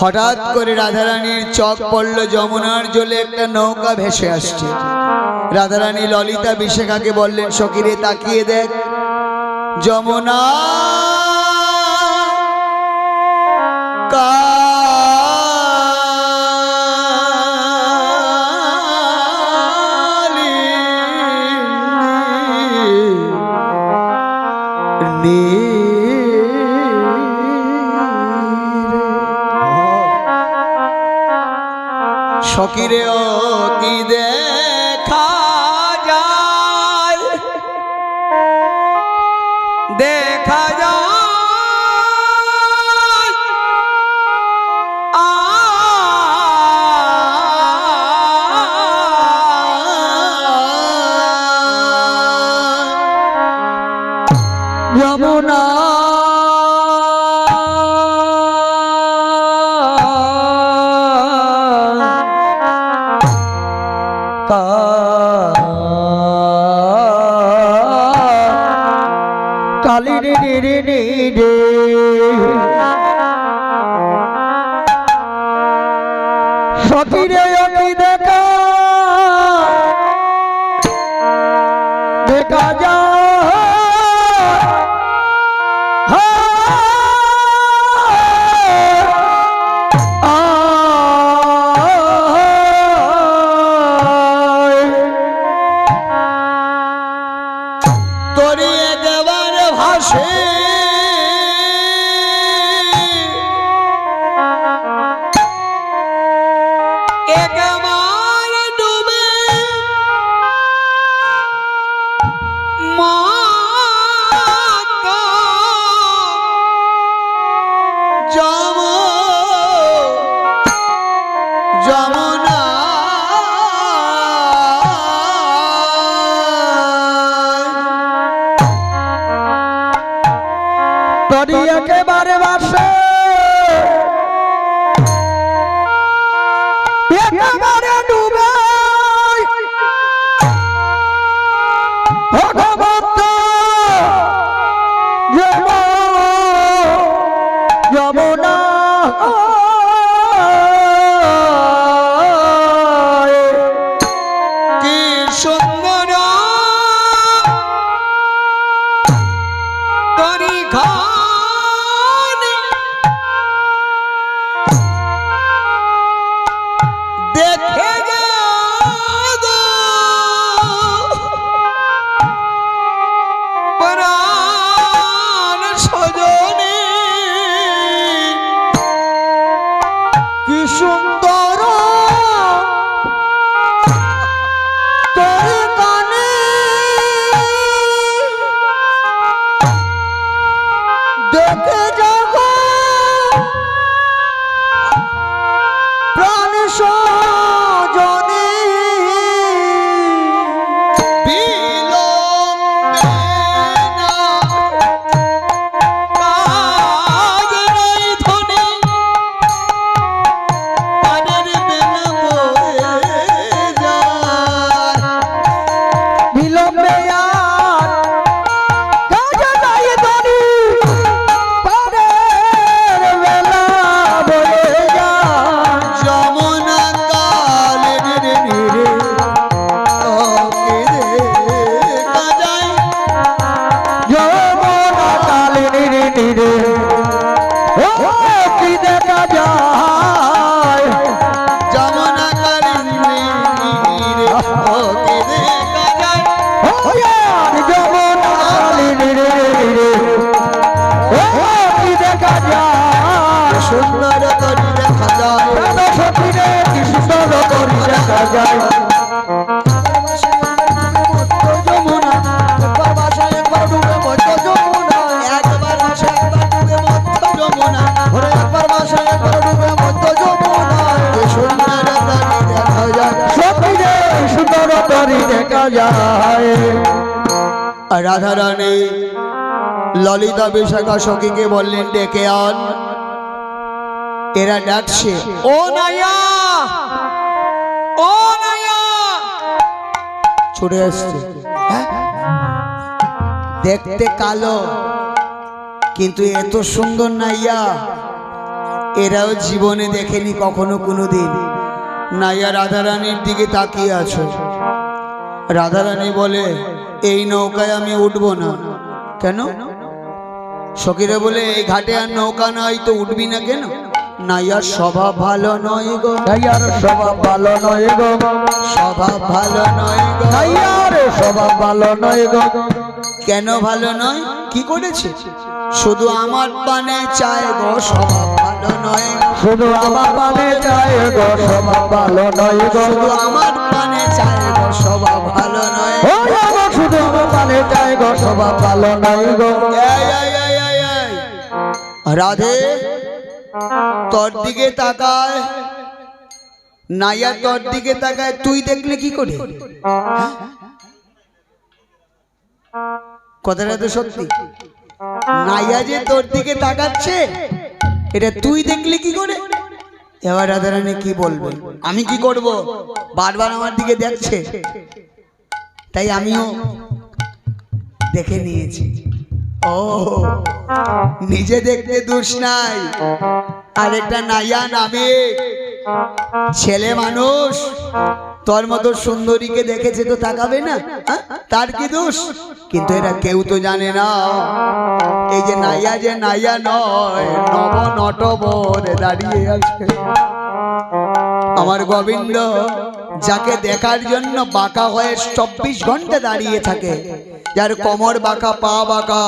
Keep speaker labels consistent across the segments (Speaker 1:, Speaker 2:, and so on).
Speaker 1: হঠাৎ করে রাধারানীর চক পড়ল যমুনার জলে, একটা নৌকা ভেসে আসছে। রাধারানী ললিতা বিশেখাকে বললেন সকিরে তাকিয়ে দেখ। যমুনা সকিরে ও কি দেখা সতীরে ভাসে তরি একেবারে বাসে। একেবারে ডুবে। ভগবত যম যমুনা। দেখে নিরে ও কি দেখা যায়। যমুনা কালের নিরে ওকে দেখা যায়। ও যমুনা কালের নিরে ও কি দেখা যায়। সুন্দর করে দেখা যায়। সখীরে কি সুন্দর করে দেখা যায়। যায়। আর রাধা রানী, ললিতা বিশাখা সখীকে বললেন, ডেকে আন। এরা ডাকছে, ও নাইয়া ও নাইয়া ছুটে আসছে। হ্যাঁ? দেখতে কালো, কিন্তু এত সুন্দর নাইয়া। এরাও জীবনে দেখেনি কখনো কোনো দিন নাইয়া রাধারানীর দিকে তাকিয়ে আছো। রাধারানী বলে এই নৌকায় আমি উঠবো না। কেন? সখীরা বলে এই ঘাটে আর নৌকা নাই তো উঠবি না কেন? নাইয়ার স্বভাব ভালো নয় গো।
Speaker 2: নাইয়ার স্বভাব ভালো নয় গো।
Speaker 1: স্বভাব ভালো নয় গো।
Speaker 2: নাইয়ার স্বভাব ভালো নয় গো।
Speaker 1: কেন ভালো নয়? কি করেছে? শুধু আমার পানে চায় গো স্বভাব ভালো নয়
Speaker 2: শুধু আমার পানে চায় গো স্বভাব ভালো নয় গো।
Speaker 1: শুধু আমার গো স্বভাব ভালো নয়
Speaker 2: গো।
Speaker 1: রাধে, তোর দিকে তাকায়। নাইয়া, তোর দিকে তাকায়। তুই দেখলে কি করে? হ্যাঁ? কথাটা তো সত্যি। নাইয়া যে তোর দিকে তাকাচ্ছে, এটা তুই দেখলি কি করে? এবার রাধারানী কি বলবে? আমি কি করব? বারবার আমার দিকে দেখছে। তাই আমিও দেখে নিয়েছি। ও নিজে দেখতে দোষ নাই। আর একটা নাইয়া নামে। ছেলে মানুষ, তোর মতো সুন্দরীকে দেখেছে তো তাকাবে না? তার কি দোষ? কিন্তু এরা কেউ তো জানে না। এই যে নাইয়া যে নাইয়া নয়, নব নটবর দাঁড়িয়ে আছে। আমার গোবিন্দ, যাকে দেখার জন্য বাঁকা হয়ে চব্বিশ ঘণ্টা দাঁড়িয়ে থাকে, যার কোমর বাঁকা, পা বাঁকা,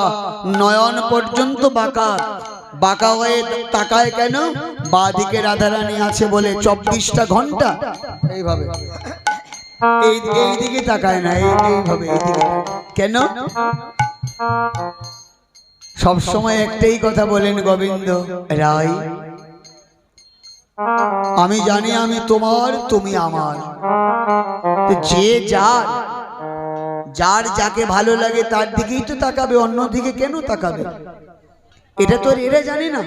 Speaker 1: নয়ন পর্যন্ত বাঁকা বাঁকা হয়ে তাকায় কেন? বা দিকে রাধারানী আছে বলে চব্বিশটা ঘণ্টা? এইভাবে। এই এই দিকে তাকায় না, এই, এইভাবে এইদিকে কেন? সবসময় একটাই কথা বলেন গোবিন্দ, রায়। আমি জানি আমি তোমার, তুমি আমার। যে যার যার যাকে ভালো লাগে তার দিকেই তো তাকাবে অন্য দিকে কেন তাকাবে? এটা তো এরা জানে না।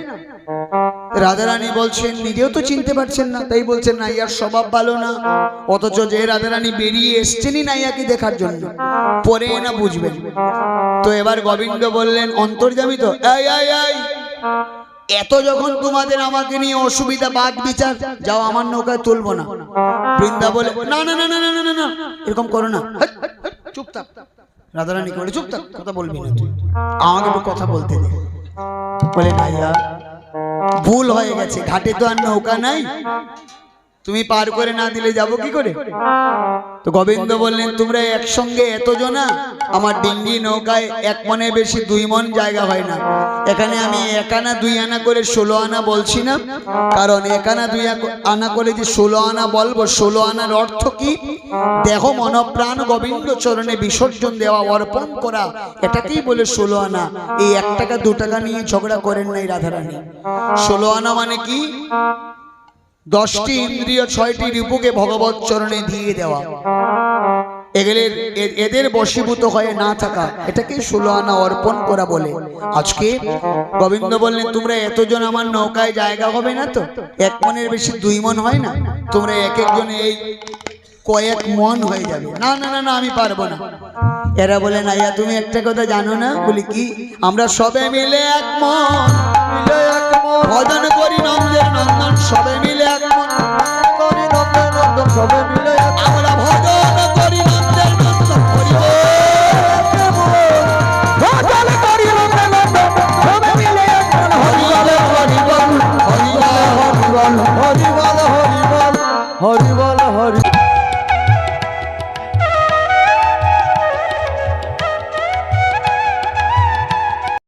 Speaker 1: রাধারানী বলছেন, নিজেও তো চিনতে পারছেন না। তাই বলছেন, নাইয়ার স্বভাব ভালো না। অথচ যে রাধারানী বেরিয়ে এসছেনই নাইয়াকে দেখার জন্য। পরে না বুঝবেন। তো এবার গোবিন্দ বললেন অন্তর্জামী তো এত যখন তোমাদের আমাকে নিয়ে অসুবিধা বাদ বিচার, যাও আমার নৌকায় তুলবো না। বৃন্দা বলে না না না না না না এরকম করো না। চুপ থাক। রাধারানী বলে চুপ থাক, কথা বলবি না তুই। আমাকে একটু কথা বলতে দে। বলে, ভাইয়া, ভুল হয়ে গেছে, ঘাটে তো আর নৌকা নাই। তুমি পার করে না দিলে যাব কি করে? তো গোবিন্দ বললেন, তোমরা একসঙ্গে এত জনা আমার ডিঙ্গি নৌকায় এক মনে বেশি দুই মন জায়গা হয় না। এখানে আমি এক আনা দুই আনা করে ষোলো আনা বলছি না? কারণ এক আনা দুই আনা করে যে ষোলো আনা বলব, ষোলো আনার অর্থ কি? দেহ মনপ্রাণ গোবিন্দ চরণে বিসর্জন দেওয়া, অর্পণ করা, এটাকেই বলে ষোলো আনা। এই এক টাকা, দু টাকা নিয়ে ঝগড়া করেন নাই রাধারানী। ষোলো আনা মানে কি? দশটি ইন্দ্রিয় ছয়টি রিপুকে ভগবত চরণে দিয়ে দেওয়া। এগুলির এদের বশীভূত হয়ে না থাকা, এটাকে ষোলো আনা অর্পণ করা বলে। আজকে গোবিন্দ বললেন, তোমরা এতজন আমার নৌকায় জায়গা হবে না তো? এক মনের বেশি দুই মন হয় না? তোমরা এক একজনে এই কয়েক মন হয়ে যাবে। না না না না, আমি পারব না। এরা বলে নাইয়া তুমি একটা কথা জানো না? বলি কি? আমরা সবে মিলে এক মন
Speaker 2: মিলে এক মন
Speaker 1: ভজন করি নন্দের নন্দন সবে মিলে এক মন
Speaker 2: করি নন্দন সবে মিলে এক